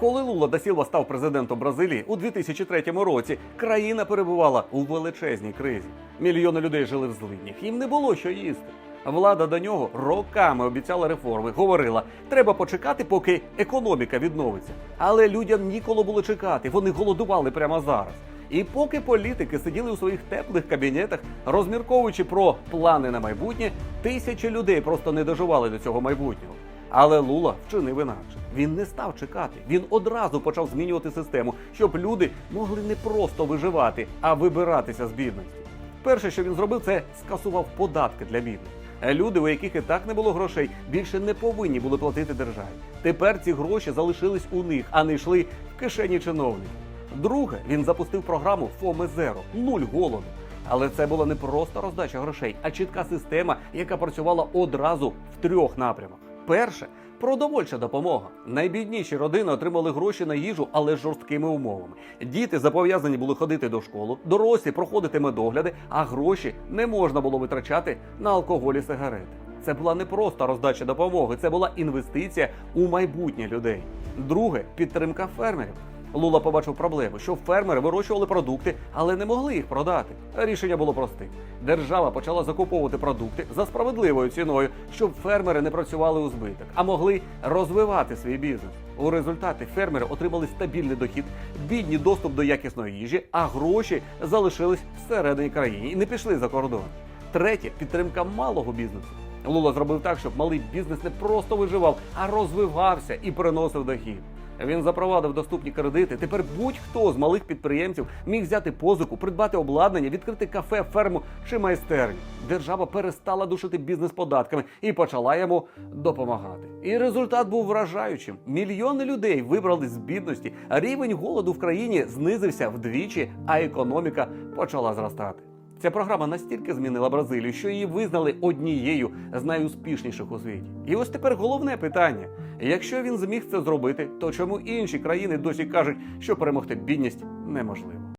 Коли Лула да Сілва став президентом Бразилії у 2003 році, країна перебувала у величезній кризі. Мільйони людей жили в злиднях, їм не було що їсти. Влада до нього роками обіцяла реформи, говорила, треба почекати, поки економіка відновиться. Але людям ніколи було чекати, вони голодували прямо зараз. І поки політики сиділи у своїх теплих кабінетах, розмірковуючи про плани на майбутнє, тисячі людей просто не доживали до цього майбутнього. Але Лула вчинив інакше. Він не став чекати. Він одразу почав змінювати систему, щоб люди могли не просто виживати, а вибиратися з бідності. Перше, що він зробив, це скасував податки для бідних. Люди, у яких і так не було грошей, більше не повинні були платити державі. Тепер ці гроші залишились у них, а не йшли в кишені чиновників. Друге, він запустив програму ФОМЕ Зеро нуль голоду. Але це була не просто роздача грошей, а чітка система, яка працювала одразу в трьох напрямах. Перше продовольча допомога. Найбідніші родини отримали гроші на їжу, але жорсткими умовами. Діти зобов'язані були ходити до школи, дорослі проходити медогляди, а гроші не можна було витрачати на алкоголь і сигарети. Це була не просто роздача допомоги, це була інвестиція у майбутнє людей. Друге підтримка фермерів. Лула побачив проблему, що фермери вирощували продукти, але не могли їх продати. Рішення було просте. Держава почала закуповувати продукти за справедливою ціною, щоб фермери не працювали у збиток, а могли розвивати свій бізнес. У результаті фермери отримали стабільний дохід, бідні доступ до якісної їжі, а гроші залишились всередині країни і не пішли за кордон. Третє підтримка малого бізнесу. Лула зробив так, щоб малий бізнес не просто виживав, а розвивався і приносив дохід. Він запровадив доступні кредити. Тепер будь-хто з малих підприємців міг взяти позику, придбати обладнання, відкрити кафе, ферму чи майстерню. Держава перестала душити бізнес податками і почала йому допомагати. І результат був вражаючим. Мільйони людей вибрали з бідності, рівень голоду в країні знизився вдвічі, а економіка почала зростати. Ця програма настільки змінила Бразилію, що її визнали однією з найуспішніших у світі. І ось тепер головне питання: якщо він зміг це зробити, то чому інші країни досі кажуть, що перемогти бідність неможливо?